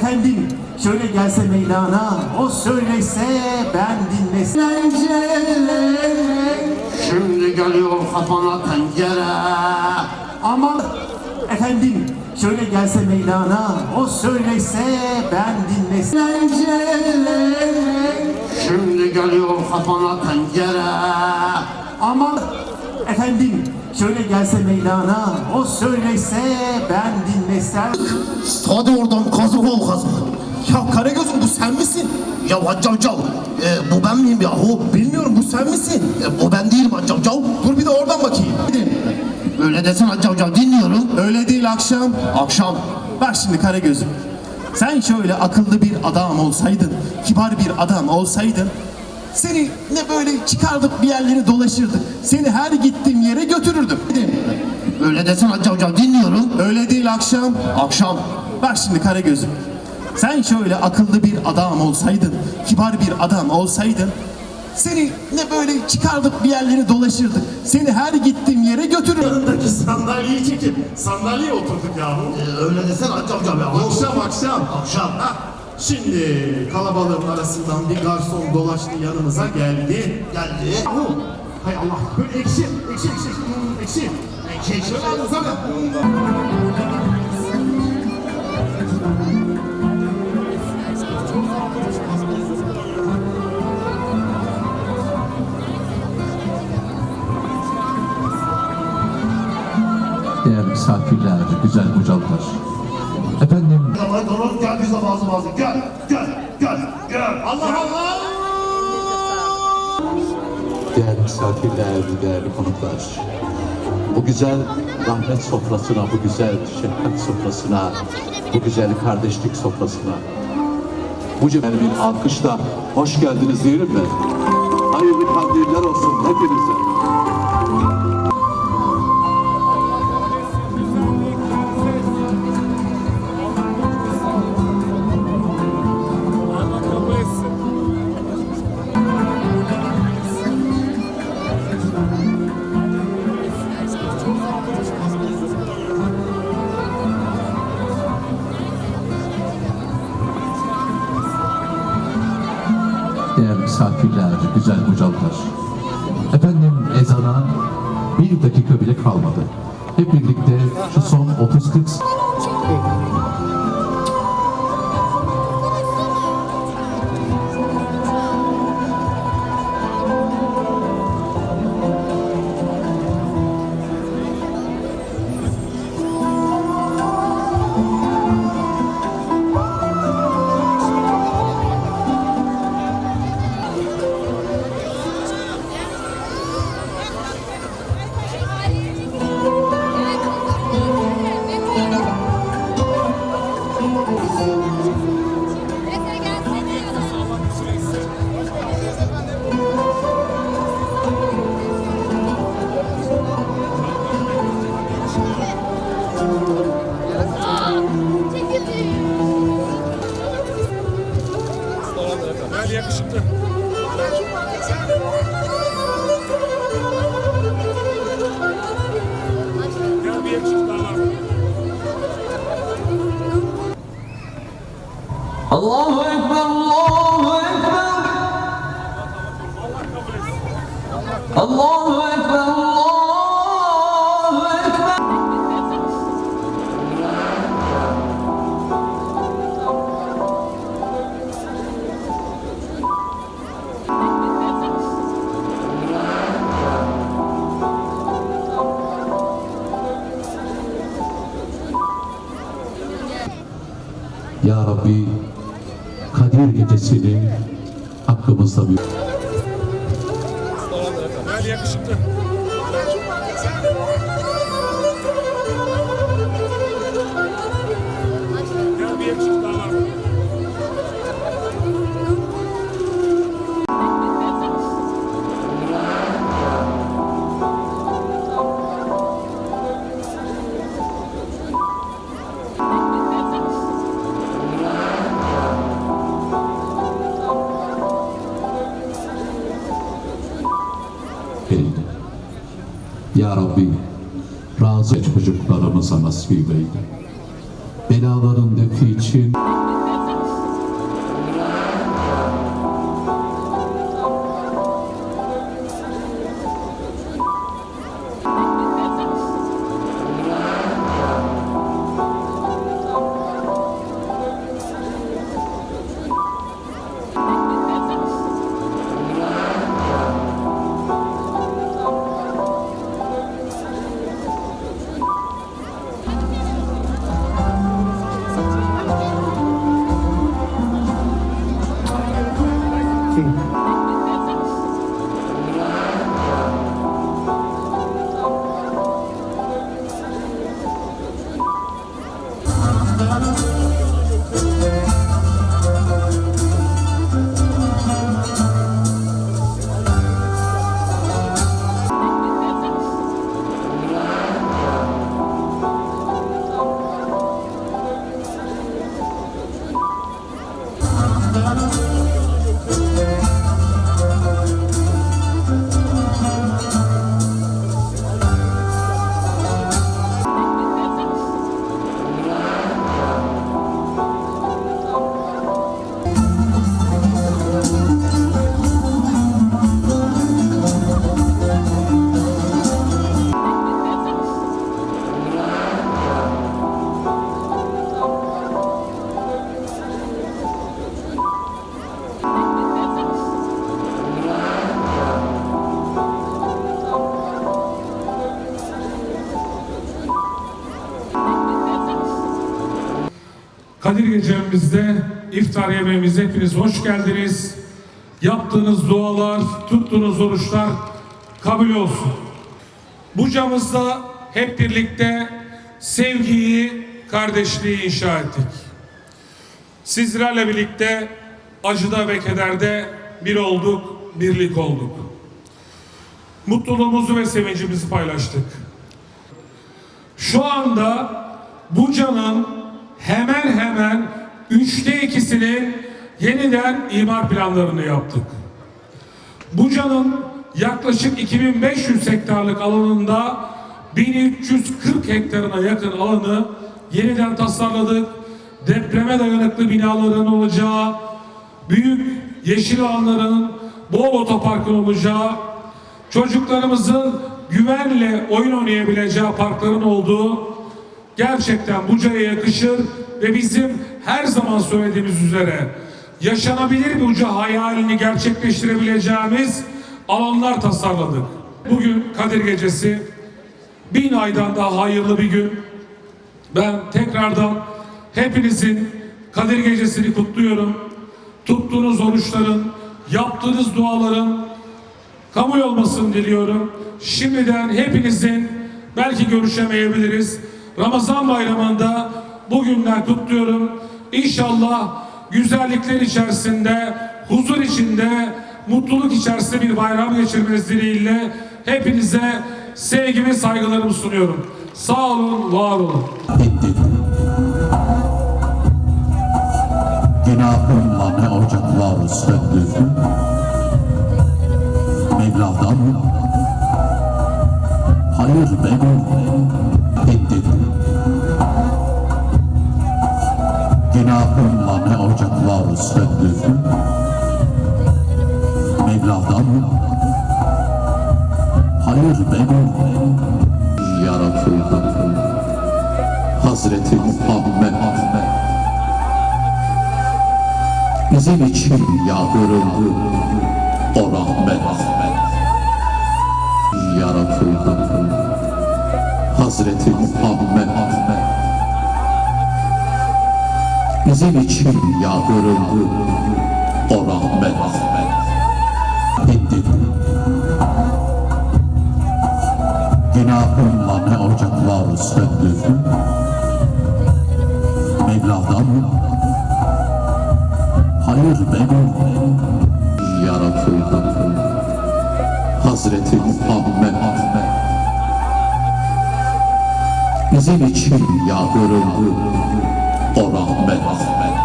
Efendim şöyle gelse meydana o söylese ben dinlesem Şimdi geliyor kafana tencere. Ama efendim şöyle gelse meydana o söylese ben dinlesem Şimdi geliyor kafana tencere. Ama şöyle gelse meydana o söylese ben dinlesem Hadi oradan kazık ol kazık. Ya Karagöz'üm bu sen misin? Ya Haccav e, bu ben miyim yahu? Bilmiyorum bu sen misin? E, bu ben değilim Haccav. Dur bir de oradan bakayım. Öyle desen Haccav dinliyorum. Öyle değil akşam. Akşam. Bak şimdi Karagöz'üm. Sen şöyle akıllı bir adam olsaydın, kibar bir adam olsaydın, seni ne böyle çıkardık bir yerlere dolaşırdık. Seni her gittiğim yere götürürdüm. Öyle desen Haccav dinliyorum. Öyle değil akşam. Akşam. Bak şimdi Karagöz'üm. Sen şöyle akıllı bir adam olsaydın, kibar bir adam olsaydın, seni ne böyle çıkardık bir yerlere dolaşırdık. Seni her gittiğim yere götürürdüm. Yanındaki sandalyeyi çekip sandalyeye oturduk yahu. E, öyle desen Haccav yahu. Akşam akşam. Akşam. Ha, Şimdi kalabalığın arasından bir garson dolaştı yanımıza geldi. Geldi. Yahu hay Allah böyle ekşi ekşi ekşi hmm, ekşi. Ekşi ekşi. Şöyle alsana. Değerli misafirler, güzel hocalar. Efendim Maydanoz gel bize bazı bazı. Gel gel gel gel. Allah Allah. değerli misafirler, değerli konuklar. Bu güzel rahmet sofrasına, bu güzel şefkat sofrasına, bu güzel kardeşlik sofrasına. Bu cemel bir alkışla hoş geldiniz diyelim mi? Hayırlı kandiller olsun hepinize. Misafirler, güzel hocalar. Efendim ezana bir dakika bile kalmadı. Hep birlikte şu son 30-40 Gel bir yakışıklı daha. Allahu Ekber, Rabbi Kadir gecesini hakkımızda bir Gel yakışıklı. Gel bir yakışıklı daha var. Ya Rabbi razı çocuklarımıza nasip eyle. Belaların defi için Kadir gecemizde iftar yemeğimize hepiniz hoş geldiniz. Yaptığınız dualar, tuttuğunuz oruçlar kabul olsun. Buca'mızda hep birlikte sevgiyi, kardeşliği inşa ettik. Sizlerle birlikte acıda ve kederde bir olduk, birlik olduk. Mutluluğumuzu ve sevincimizi paylaştık. Şu anda Buca'nın hemen hemen üçte ikisinin yeniden imar planlarını yaptık. Buca'nın yaklaşık 2500 hektarlık alanında 1340 hektarına yakın alanı yeniden tasarladık. Depreme dayanıklı binaların olacağı, büyük yeşil alanların, bol otoparkın olacağı, çocuklarımızın güvenle oyun oynayabileceği parkların olduğu gerçekten Buca'ya yakışır ve bizim her zaman söylediğimiz üzere yaşanabilir Buca hayalini gerçekleştirebileceğimiz alanlar tasarladık. Bugün Kadir Gecesi bin aydan daha hayırlı bir gün. Ben tekrardan hepinizin Kadir Gecesi'ni kutluyorum. Tuttuğunuz oruçların, yaptığınız duaların kabul olmasını diliyorum. Şimdiden hepinizin belki görüşemeyebiliriz. Ramazan bayramında bugünden kutluyorum. İnşallah güzellikler içerisinde, huzur içinde, mutluluk içerisinde bir bayram geçirmeniz dileğiyle hepinize sevgimi, saygılarımı sunuyorum. Sağ olun, var olun. Günahımla ne ocaklar söndürdüm. Mevla'dan hayır benim söndürdüm. Mevla'dan. Hayır benim. Yaratıldım. Hazreti Muhammed. Bizim için yağdırıldı. O rahmet. Yaratıldı Hazreti Muhammed bizim için yağdırıldı o rahmet. Bitti. Günahımla ne ocaklar söndürdüm Mevla'dan hayır benim yaratıldım Hazreti Muhammed. Bizim için yağdırıldı o rahmet